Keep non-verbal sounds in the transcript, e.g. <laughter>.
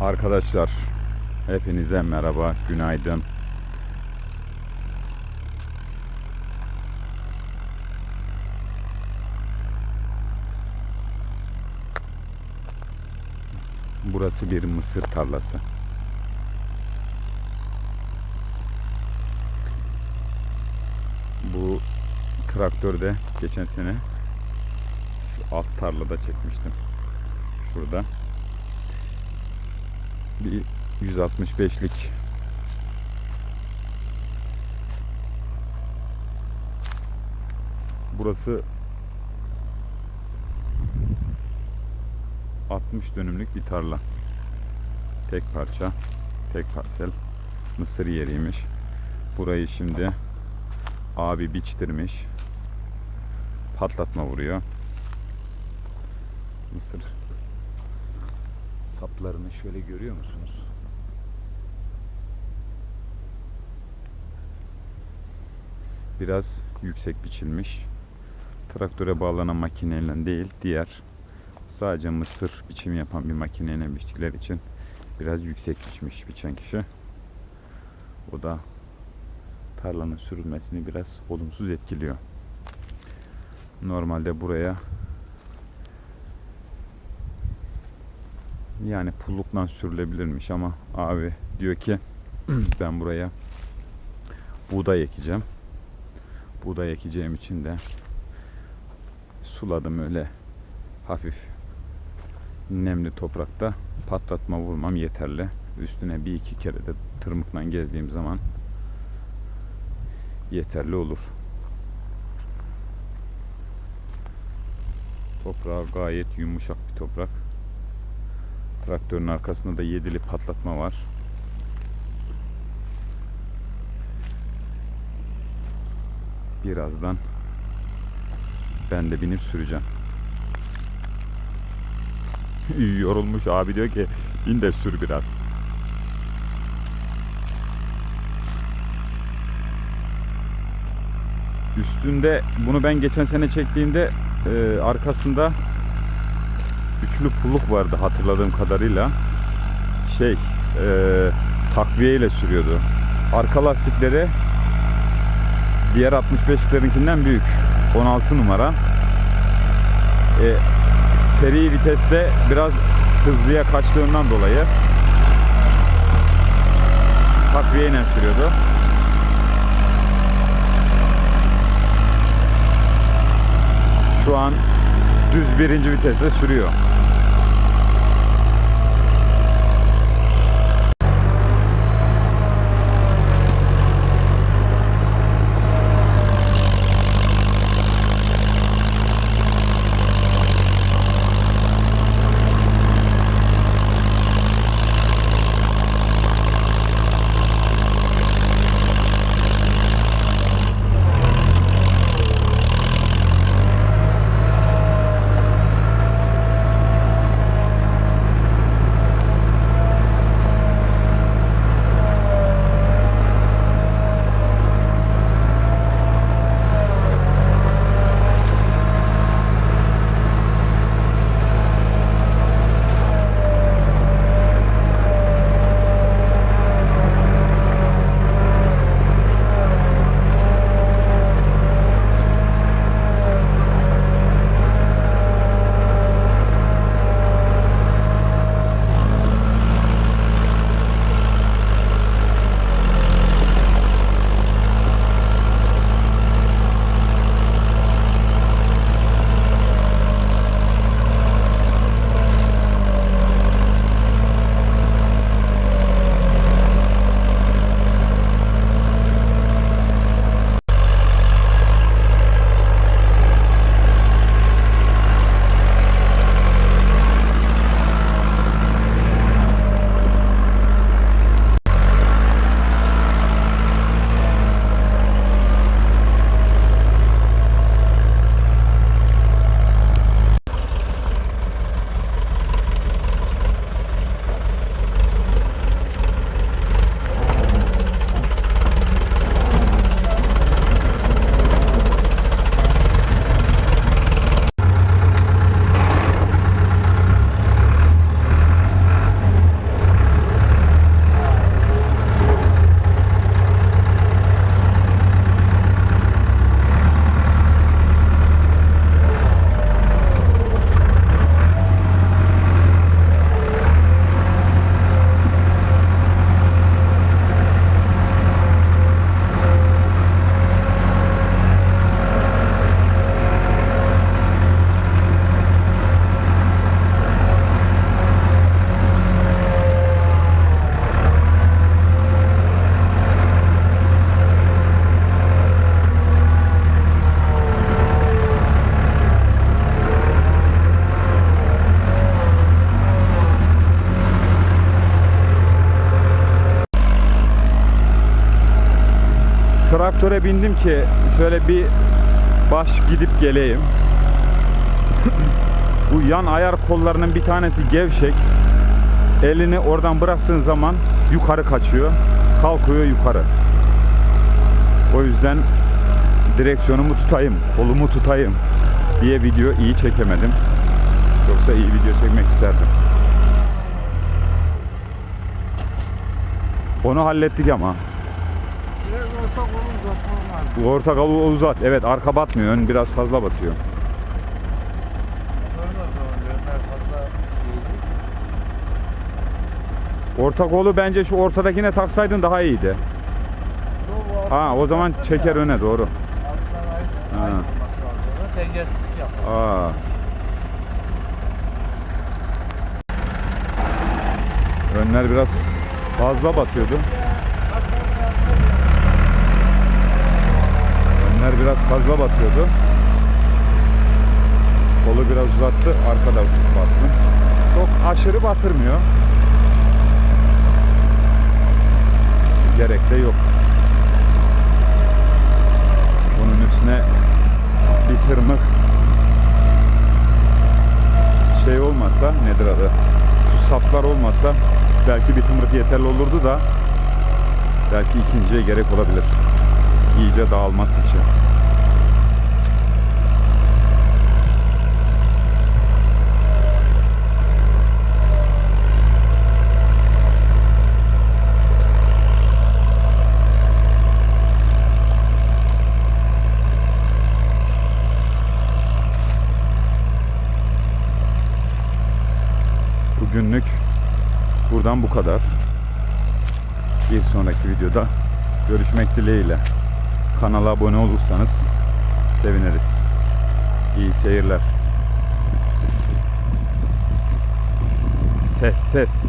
Arkadaşlar hepinize merhaba, günaydın. Burası bir mısır tarlası. Bu traktörde geçen sene şu alt tarlada çekmiştim. Şurada bir 165'lik burası 60 dönümlük bir tarla. Tek parça, tek parsel mısır yeriymiş. Burayı şimdi abi biçtirmiş. Patlatma vuruyor. Mısır saplarını şöyle görüyor musunuz? Biraz yüksek biçilmiş. Traktöre bağlanan makineyle değil, diğer sadece mısır biçimi yapan bir makineyle biçtikleri için biraz yüksek biçmiş biçen kişi. O da tarlanın sürülmesini biraz olumsuz etkiliyor. Normalde buraya yani pullukla sürülebilirmiş ama abi diyor ki <clears throat> ben buraya buğday ekeceğim. Buğday ekeceğim için de suladım öyle hafif nemli toprakta patlatma vurmam yeterli. Üstüne bir iki kere de tırmıkla gezdiğim zaman yeterli olur. Toprağı gayet yumuşak bir toprak. Traktörün arkasında da yedili patlatma var. Birazdan ben de binip süreceğim. <laughs> Yorulmuş abi diyor ki bin de sür biraz. Üstünde bunu ben geçen sene çektiğimde e, arkasında üçlü pulluk vardı hatırladığım kadarıyla. Şey e, takviye ile sürüyordu. Arka lastikleri diğer 65'lerinkinden büyük. 16 numara. E, seri viteste biraz hızlıya kaçtığından dolayı takviye ile sürüyordu. Şu an düz birinci viteste sürüyor. Traktöre bindim ki şöyle bir baş gidip geleyim. <clears throat> Bu yan ayar kollarının bir tanesi gevşek. Elini oradan bıraktığın zaman yukarı kaçıyor. Kalkıyor yukarı. O yüzden direksiyonumu tutayım, kolumu tutayım diye video iyi çekemedim. Yoksa iyi video çekmek isterdim. Onu hallettik ama. Biraz orta kolu uzatmam lazım. Orta kolu uzat. Evet arka batmıyor. Ön biraz fazla batıyor. Orta kolu bence şu ortadakine taksaydın daha iyiydi. Ha o zaman çeker öne doğru. Ha. Dengesizlik yapar. Aa. Önler biraz fazla batıyordu. Önler biraz fazla batıyordu. Kolu biraz uzattı. Arkada bassın. Çok aşırı batırmıyor. Gerek de yok. Bunun üstüne bir tırmık şey olmasa nedir adı? Şu saplar olmasa belki bir tımrık yeterli olurdu da belki ikinciye gerek olabilir. İyice dağılması için. Kadar. Bir sonraki videoda görüşmek dileğiyle. Kanala abone olursanız seviniriz. İyi seyirler. Ses ses.